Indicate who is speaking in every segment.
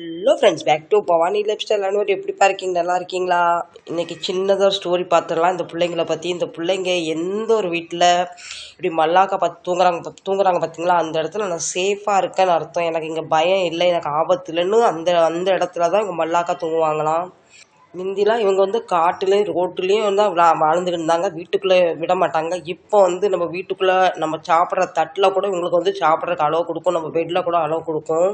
Speaker 1: Hello friends back to Bhavani life style Anwar எப்படிப்பா இருக்கீங்க நல்லா இருக்கீங்களா இன்றைக்கி சின்னதாக ஒரு ஸ்டோரி பார்த்துடலாம் இந்த பிள்ளைங்கள பற்றி இந்த பிள்ளைங்க எந்த ஒரு வீட்டில் இப்படி மல்லாக்கா பார்த்து தூங்குறாங்க தூங்குறாங்க பார்த்தீங்களா அந்த இடத்துல நான் சேஃபாக இருக்கேன்னு அர்த்தம் எனக்கு இங்கே பயம் இல்லை எனக்கு ஆபத்து இல்லைன்னு அந்த அந்த இடத்துல தான் இங்கே மல்லாக்கா தூங்குவாங்களாம் முந்திலாம் இவங்க வந்து காட்டுலேயும் ரோட்டுலேயும் வந்து வா- இருந்தாங்க வீட்டுக்குள்ளே விட மாட்டாங்க இப்போ வந்து நம்ம வீட்டுக்குள்ளே நம்ம சாப்பிட்ற தட்டில் கூட இவங்களுக்கு வந்து சாப்பிட்றதுக்கு அளவு கொடுக்கும். நம்ம பெட்டில் கூட அளவு கொடுக்கும்.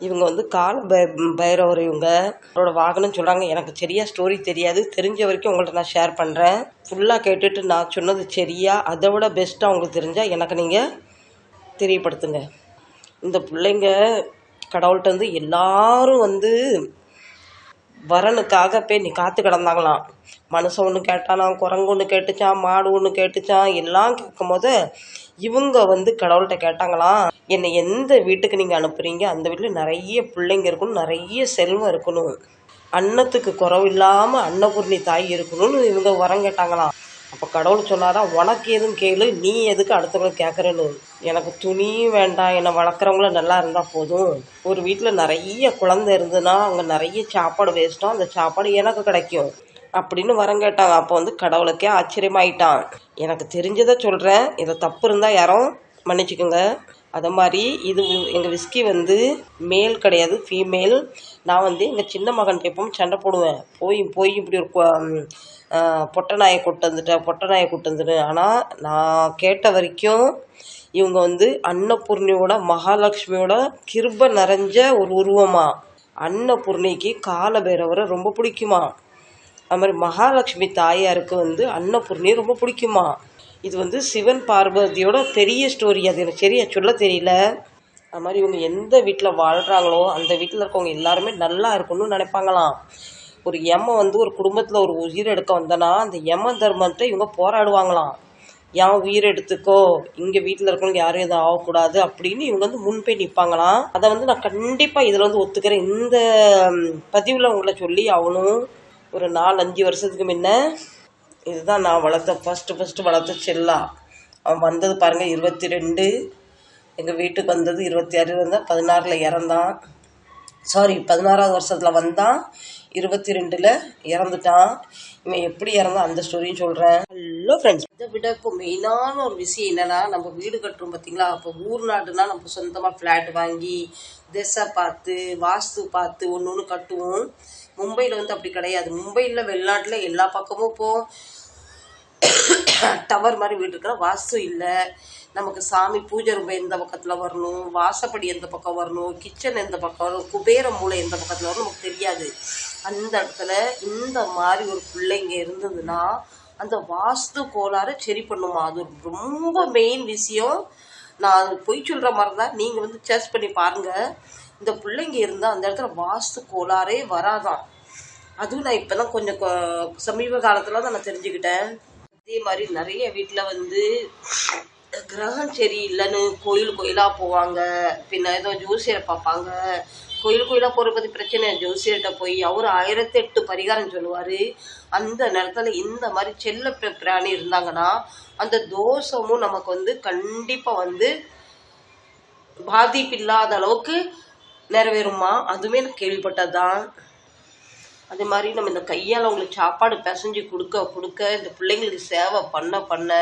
Speaker 1: இவங்க வந்து கால பை பைரவர் இவங்க அவரோட வாகனம் சொல்கிறாங்க எனக்கு சரியா ஸ்டோரி தெரியாது. தெரிஞ்ச வரைக்கும் உங்கள்ட்ட நான் ஷேர் பண்ணுறேன் ஃபுல்லாக கேட்டுட்டு நான் சொன்னது சரியா? அதை விட பெஸ்ட்டாக உங்களுக்கு தெரிஞ்சால் எனக்கு நீங்கள் தெரியப்படுத்துங்க. இந்த பிள்ளைங்க கடவுள்கிட்ட வந்து எல்லாரும் வந்து வரனுக்காக போய் நீ காத்து கிடந்தாங்களாம். மனுஷன் ஒன்று கேட்டானா குரங்கு ஒன்று கேட்டுச்சான் மாடு ஒன்று கேட்டுச்சான் எல்லாம் கேட்கும் போது இவங்க வந்து கடவுள்கிட்ட கேட்டாங்களாம். என்னை எந்த வீட்டுக்கு நீங்கள் அனுப்புறீங்க அந்த வீட்டில் நிறைய பிள்ளைங்க இருக்கணும் நிறைய செல்வம் இருக்கணும். அன்னத்துக்கு குறவு இல்லாமல் அன்னபூர்ணி தாய் இருக்கணும்னு இவங்க வரம் கேட்டாங்களாம். அப்போ கடவுள் சொன்னாராம் உனக்கு எதுவும் கேளு நீ எதுக்கு அடுத்தவங்களை கேட்குறேன்னு எனக்கு துணியும் வேண்டாம் என்னை வளர்க்குறவங்கள நல்லா இருந்தால் போதும். ஒரு வீட்டில் நிறைய குழந்தை இருந்ததுன்னா அங்கே நிறைய சாப்பாடு வேஸ்ட்டும் அந்த சாப்பாடு எனக்கு கிடைக்கும். அப்படின்னு வரம் கேட்டாங்க. அப்போ வந்து கடவுளுக்கே ஆச்சரியமாயிட்டான். எனக்கு தெரிஞ்சதை சொல்கிறேன் இதை தப்பு இருந்தால் யாரும் மன்னிச்சுக்கோங்க. அது மாதிரி இது எங்கள் விஸ்கி வந்து மேல் கிடையாது ஃபீமேல் நான் வந்து எங்கள் சின்ன மகன் எப்பவும் சண்டை போடுவேன். போய் போய் இப்படி ஒரு பொட்டை நாயை கூட்டு வந்துட்டேன் பொட்டை நாயை கூட்டு வந்துட்டேன் ஆனால் நான் கேட்ட வரைக்கும் இவங்க வந்து அன்னபூர்ணியோட மகாலட்சுமியோட கிருப நிறைஞ்ச ஒரு உருவமா. அன்னபூர்ணிக்கு காலபைரவரை ரொம்ப பிடிக்குமா. அது மாதிரி மகாலட்சுமி தாயாருக்கு வந்து அன்னபூர்ணியை ரொம்ப பிடிக்குமா. இது வந்து சிவன் பார்வதியோட பெரிய ஸ்டோரி அது எனக்கு சரியா சொல்ல தெரியல. அது மாதிரி இவங்க எந்த வீட்டில் வாழ்கிறாங்களோ அந்த வீட்டில் இருக்கவங்க எல்லாருமே நல்லா இருக்கணும்னு நினைப்பாங்களாம். ஒரு எம வந்து ஒரு குடும்பத்தில் ஒரு உயிர் எடுக்க வந்தனா அந்த எம தர்மத்தை இவங்க போராடுவாங்களாம். என் உயிர் எடுத்துக்கோ. இங்கே வீட்டில் இருக்கவங்க யாரும் எதுவும் ஆகக்கூடாது அப்படின்னு இவங்க வந்து முன்பே நிற்பாங்களாம் அதை வந்து நான் கண்டிப்பாக இதில் வந்து ஒத்துக்கிறேன். இந்த பதிவில் உங்களை சொல்லி அவனும் ஒரு நாலு அஞ்சு வருஷத்துக்கு முன்ன இதுதான் நான் வளர்த்த ஃபஸ்ட்டு ஃபஸ்ட்டு வளர்த்த செல்லா. அவன் வந்தது பாருங்கள் இருபத்தி ரெண்டு எங்கள் வீட்டுக்கு வந்தது இருபத்தி ஆறு வந்தால் பதினாறில் இறந்தான். சாரி பதினாறாவது வருஷத்தில் வந்தான். இருபத்தி ரெண்டில் இறந்துட்டான். இவன் எப்படி இறந்தான்? அந்த ஸ்டோரியும் சொல்கிறேன் ஹலோ ஃப்ரெண்ட்ஸ் இதை விட இப்போ மெயினான ஒரு விஷயம் என்னென்னா நம்ம வீடு கட்டுறோம் பார்த்தீங்களா அப்போ ஊர் நாடுனா நம்ம சொந்தமாக ஃப்ளாட் வாங்கி திசை பார்த்து வாஸ்து பார்த்து ஒன்று ஒன்று கட்டுவோம். மும்பையில் வந்து அப்படி கிடையாது. மும்பையில் வெளிநாட்டில் எல்லா பக்கமும் போவோம் டவர் மாதிரி வீடு இருக்கிற வாஸ்து இல்லை. நமக்கு சாமி பூஜை ரூம் எந்த பக்கத்தில் வரணும்? வாசப்படி எந்த பக்கம் வரணும்? கிச்சன் எந்த பக்கம் வரும் குபேர மூளை எந்த பக்கத்தில் வரணும்? நமக்கு தெரியாது. அந்த இடத்துல இந்த மாதிரி ஒரு பிள்ளைங்க இருந்ததுன்னா அந்த வாஸ்து கோளாறு சரி பண்ணுமா? அது ரொம்ப மெயின் விஷயம். நான் அது பொய் சொல்கிற மாதிரி தான் நீங்கள் வந்து சர்ச் பண்ணி பாருங்கள் இந்த பிள்ளைங்க இருந்தால் அந்த இடத்துல வாஸ்து கோளாறே வராதான். அதுவும் நான் இப்போ தான் கொஞ்சம் கொ- சமீப காலத்தில் தான் நான் தெரிஞ்சுக்கிட்டேன். அதே மாதிரி நிறைய வீட்டில் வந்து கிரகம் சரியில்லைன்னு கோயில் கோயிலாக போவாங்க. பின்ன ஏதோ ஜோசியரை பார்ப்பாங்க. கோயில் கோயிலாக போகிற பற்றி பிரச்சனை ஜோசியர்கிட்ட போய் அவர் ஆயிரத்தி எட்டு பரிகாரம் சொல்லுவார். அந்த நேரத்தில் இந்த மாதிரி செல்ல பிர- பிராணி இருந்தாங்கன்னா அந்த தோஷமும் நமக்கு வந்து கண்டிப்பாக வந்து பாதிப்பு இல்லாத அளவுக்கு நிறைவேறுமா அதுவுமே நான் கேள்விப்பட்டதுதான். அதே மாதிரி நம்ம இந்த கையால் அவங்களுக்கு சாப்பாடு பிசைஞ்சு கொடுக்க கொடுக்க இந்த பிள்ளைங்களுக்கு சேவை பண்ண பண்ண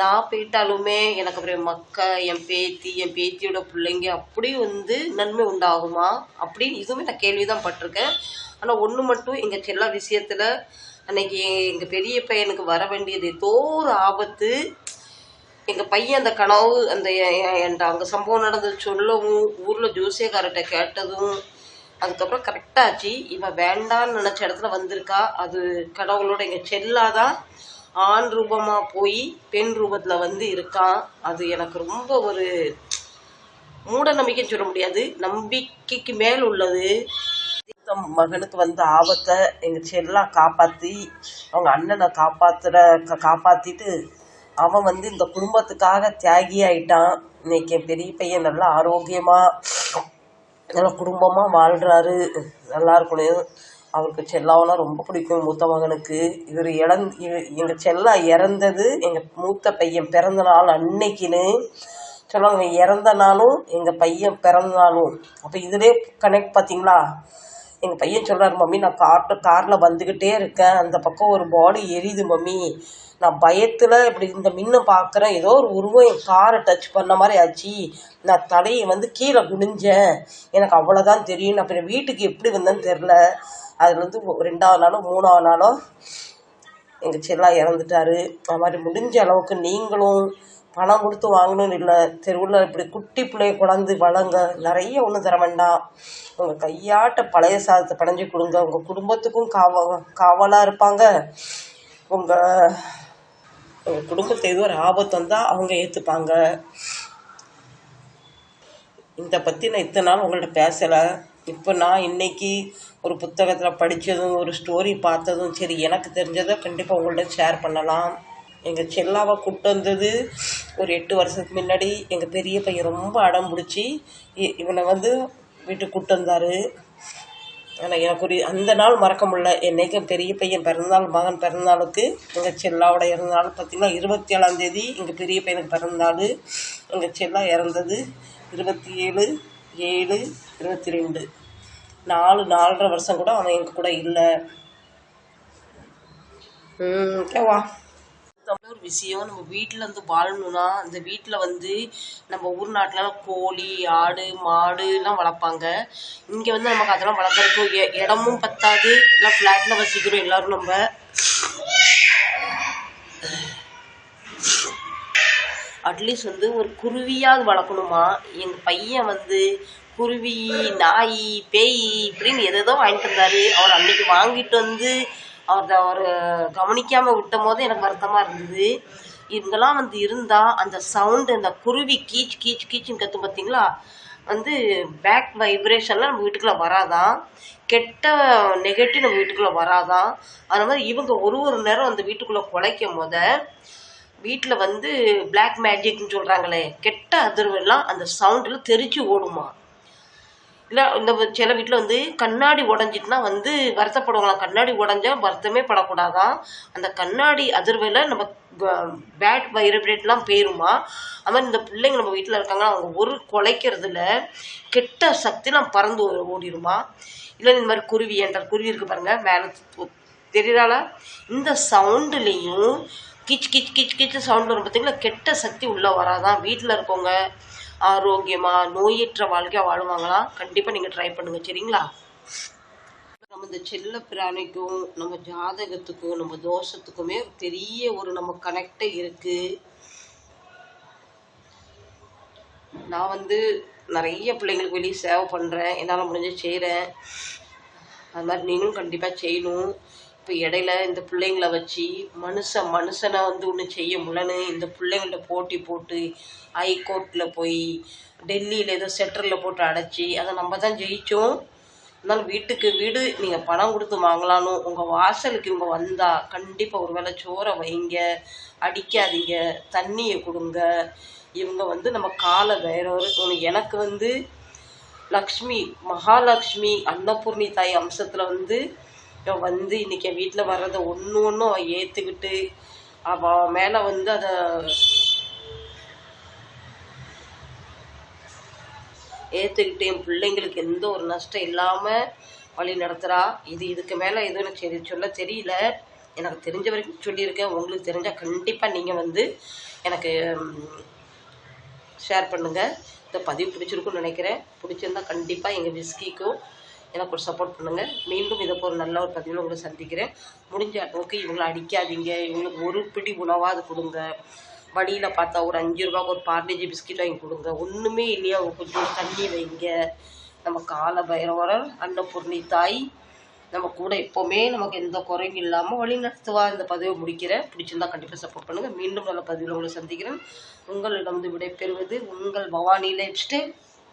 Speaker 1: நான் போயிட்டாலுமே எனக்கு அப்புறம் மக்கள் என் பேத்தி என் பேத்தியோட பிள்ளைங்க அப்படி வந்து நன்மை உண்டாகுமா? அப்படின்னு இதுவுமே நான் கேள்வி தான் பட்டிருக்கேன். ஆனால் ஒன்று மட்டும் எங்கள் செல்லா விஷயத்தில் அன்னைக்கு எங்கள் பெரிய பையனுக்கு வர வேண்டியது ஏதோ ஒரு ஆபத்து. எங்கள் பையன் அந்த கனவு அந்த என்கிட்ட அங்கே சம்பவம் நடந்தது சொல்லவும் ஊரில் ஜோசியக்காரர்கிட்ட கேட்டதும் அதுக்கப்புறம் கரெக்டாச்சு இவன் வேண்டான்னு நினச்ச இடத்துல வந்திருக்கா. அது கடவுளோட எங்கள் செல்லாதான் ஆண் ரூபமாக போய் பெண் ரூபத்தில் வந்து இருக்கான் அது எனக்கு ரொம்ப ஒரு மூட நம்பிக்கைன்னு சொல்ல முடியாது. நம்பிக்கைக்கு மேல் உள்ளது. தம் மகனுக்கு வந்த ஆபத்தை எங்கள் செல்லா காப்பாற்றி அவங்க அண்ணனை காப்பாத்துற கா- காப்பாத்திட்டு அவன் வந்து இந்த குடும்பத்துக்காக தியாகி ஆயிட்டான் இன்னைக்கு என் பெரிய பையன் நல்லா ஆரோக்கியமாக நல்லா குடும்பமாக வாழ்கிறாரு நல்லா இருக்கணும் அவருக்கு செல்லாவெல்லாம் ரொம்ப பிடிக்கும். மூத்த மகனுக்கு இவர் இழந் எங்கள் செல்லா இறந்தது எங்கள் மூத்த பையன் பிறந்த நாள் அன்னைக்குன்னு சொல்லுவாங்க. இறந்த நாளும் எங்கள் பையன் பிறந்த நாளும். அப்போ இதிலே கனெக்ட் பார்த்தீங்களா? எங்கள் பையன் சொல்கிறாரு மம்மி நான் காட்டு காரில் வந்துக்கிட்டே இருக்கேன். அந்த பக்கம் ஒரு பாடி எரியுது மம்மி. நான் பயத்தில் இப்படி இந்த மின்னை பார்க்குறேன் ஏதோ ஒரு உருவம் என் காரை டச் பண்ண மாதிரி ஆச்சு. நான் தலையை வந்து கீழே குனிஞ்சேன். எனக்கு அவ்வளோதான் தெரியும். நான் அப்புறம் வீட்டுக்கு எப்படி வந்தேன்னு தெரில அதில் வந்து ரெண்டாவது நாளும் மூணாவது நாளும் எங்கள் செல்லா இறந்துட்டாரு. அது மாதிரி முடிஞ்ச அளவுக்கு நீங்களும் பணம் கொடுத்து வாங்கணும்னு இல்லை. தெருவில் இப்படி குட்டி பிள்ளைய கொண்டாந்து வளங்க. நிறைய ஒன்றும் தர வேண்டாம். உங்கள் கையாட்ட பழைய சாதத்தை படைஞ்சு கொடுங்க. உங்கள் குடும்பத்துக்கும் காவ காவலாக இருப்பாங்க. உங்கள் உங்கள் குடும்பத்தை ஏதோ ஒரு ஆபத்து வந்தால் அவங்க ஏற்றுப்பாங்க இதை பற்றி நான் இத்தனை நாள் உங்கள்கிட்ட பேசலை. இப்போ நான் இன்னைக்கு ஒரு புத்தகத்தில் படித்ததும் ஒரு ஸ்டோரி பார்த்ததும் சரி எனக்கு தெரிஞ்சதை கண்டிப்பாக உங்கள்கிட்ட ஷேர் பண்ணலாம். எங்கள் செல்லாவை கூப்பிட்டு வந்தது ஒரு எட்டு வருஷத்துக்கு முன்னாடி எங்கள் பெரிய பையன் ரொம்ப அடம் பிடிச்சி இ- இவனை வந்து வீட்டுக்கு கூப்பிட்டு வந்தார். ஆனால் எனக்கு ஒரு அந்த நாள் மறக்க முடியல. என்னைக்கும் பெரிய பையன் பிறந்தநாள் மகன் பிறந்தநாளுக்கு எங்கள் செல்லாவோட இறந்தநாள் பார்த்திங்கன்னா இருபத்தி ஏழாம் தேதி எங்கள் பெரிய பையனுக்கு பிறந்தநாள். எங்கள் செல்லா இறந்தது இருபத்தி ஏழு ஏழு இருபத்தி ரெண்டு நாலு நாலரை வருஷம் கூட அவன் எங்கள் கூட இல்லை. ஓகேவா ஒரு விஷயம். நம்ம வீட்டில் வந்து வாழணும்னா அந்த வீட்டில் வந்து நம்ம ஊர் நாட்டிலலாம் கோழி ஆடு மாடு எல்லாம் வளர்ப்பாங்க. இங்கே வந்து நமக்கு அதெல்லாம் வளர்க்குறதுக்கு இடமும் பத்தாது. எல்லாம் ஃப்ளாட்டில் வசிக்கிறோம் எல்லாரும் நம்ம. அட்லீஸ்ட் வந்து ஒரு குருவியாவது வளர்க்கணுமா? எங்கள் பையன் வந்து குருவி நாய் பேய் இப்படின்னு எதேதோ வாங்கிட்டு வந்தாரு அவர் அன்னைக்கு வாங்கிட்டு வந்து அவர் அவர் கவனிக்காமல் விட்டும் போது எனக்கு வருத்தமாக இருந்தது. இதெல்லாம் வந்து இருந்தால் அந்த சவுண்டு அந்த குருவி கீச் கீச் கீச்சுன்னு கற்று பார்த்தீங்களா வந்து பேக் வைப்ரேஷன்லாம் நம்ம வீட்டுக்குள்ளே வராதான் கெட்ட நெகட்டிவ் நம்ம வீட்டுக்குள்ளே வராதான் அந்த மாதிரி இவங்க ஒரு ஒரு நேரம் அந்த வீட்டுக்குள்ளே குலைக்கும் போத வீட்டில் வந்து பிளாக் மேஜிக்னு சொல்கிறாங்களே கெட்ட அதிர்வெல்லாம் அந்த சவுண்டில் தெரிச்சு ஓடுமா? இல்லை இந்த சில வீட்டில் வந்து கண்ணாடி உடஞ்சிட்டுனா வந்து வருத்தப்படுவாங்களாம். கண்ணாடி உடஞ்சா வருத்தமே படக்கூடாதான் அந்த கண்ணாடி அதிர்வில் நம்ம பேட் வைரபிரேட்லாம் போயிருமா? அது மாதிரி இந்த பிள்ளைங்க நம்ம வீட்டில் இருக்காங்கன்னா அவங்க ஒரு குலைக்கிறதுல கெட்ட சக்திலாம் பறந்து ஓடிடுமா ஓடிருமா? இல்லை இந்த மாதிரி குருவி என்ற குருவி இருக்கு பாருங்கள் மேலே தெரியுறாளா இந்த சவுண்டுலேயும் கிச் கிச் கிச் கிச் சவுண்ட் வரும். பார்த்தீங்களா கெட்ட சக்தி உள்ளே வராதான் வீட்டில் இருக்கவங்க ஆரோக்கியமாக நோயற்ற வாழ்க்கையாக வாழ்வாங்களாம் கண்டிப்பாக நீங்கள் ட்ரை பண்ணுங்கள் சரிங்களா? நம்ம இந்த செல்ல பிராணிக்கும் நம்ம ஜாதகத்துக்கும் நம்ம தோஷத்துக்குமே பெரிய ஒரு நம்ம கனெக்டே இருக்குது நான் வந்து நிறைய பிள்ளைங்களுக்கு வெளியே சேவை பண்ணுறேன் என்னால் முடிஞ்ச செய்கிறேன் அது மாதிரி நீங்களும் கண்டிப்பாக செய்யணும். இப்போ இடையில இந்த பிள்ளைங்கள வச்சு மனுஷன் மனுஷனை வந்து ஒன்று செய்ய முடியலன்னு இந்த பிள்ளைங்கள்ட்ட போட்டி போட்டு ஹைகோர்ட்டில் போய் டெல்லியில் ஏதோ செட்டரில் போட்டு அடைச்சி அதை நம்ம தான் ஜெயித்தோம் இருந்தாலும் வீட்டுக்கு வீடு நீங்கள் பணம் கொடுத்து வாங்கலான்னு உங்கள் வாசலுக்கு இவங்க வந்தால் கண்டிப்பாக ஒரு வேளை சோறை வைங்க அடிக்காதீங்க தண்ணியை கொடுங்க. இவங்க வந்து நம்ம காலை பைரவர் எனக்கு வந்து லக்ஷ்மி மகாலட்சுமி அன்னபூர்ணி தாய் அம்சத்தில் வந்து இவ வந்து இன்னைக்கு என் வீட்டில் வர்றதை ஒன்று ஒன்றும் அவன் ஏற்றுக்கிட்டு அவன் மேலே வந்து அதை ஏற்றுக்கிட்டு என் பிள்ளைங்களுக்கு எந்த ஒரு நஷ்டம் இல்லாமல் வழி நடத்துகிறா இது இதுக்கு மேலே எதுவும் எனக்கு சரி சொல்ல தெரியல. எனக்கு தெரிஞ்ச வரைக்கும் சொல்லியிருக்கேன். உங்களுக்கு தெரிஞ்சால் கண்டிப்பாக நீங்கள் வந்து எனக்கு ஷேர் பண்ணுங்கள் இந்த பதிவு பிடிச்சிருக்குன்னு நினைக்கிறேன். பிடிச்சிருந்தா கண்டிப்பாக எங்கள் விஸ்கிக்கும் எனக்கு ஒரு சப்போர்ட் பண்ணுங்கள் மீண்டும் இதை ஒரு நல்ல ஒரு பதிவில் உங்களை சந்திக்கிறேன். முடிஞ்ச அளவுக்கு இவங்களை அடிக்காதீங்க. இவங்களுக்கு ஒரு பிடி உணவாவது கொடுங்க. வழியில் பார்த்தா ஒரு அஞ்சு ரூபாய்க்கு ஒரு பார்லேஜி பிஸ்கட் வாங்கி கொடுங்க. ஒன்றுமே இல்லையா? கொஞ்சம் தண்ணி வைங்க. நம்ம கால பைரவரர் அன்னபூர்ணி தாய் நம்ம கூட எப்போவுமே நமக்கு எந்த குறையும் இல்லாமல் வழி நடத்துவா இந்த பதிவை முடிக்கிறேன். பிடிச்சிருந்தா கண்டிப்பாக சப்போர்ட் பண்ணுங்கள் மீண்டும் நல்ல பதிவில் உங்களை சந்திக்கிறேன். உங்களிடம் வந்து விடைபெறுவது உங்கள் பவானியில் லைஃப்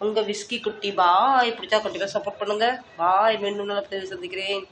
Speaker 1: உங்கள் விஸ்கி குட்டி பாய் பிடிச்சா கண்டிப்பாக சப்போர்ட் பண்ணுங்கள் பாய் மீண்டும் நல்ல சந்திக்கிறேன்.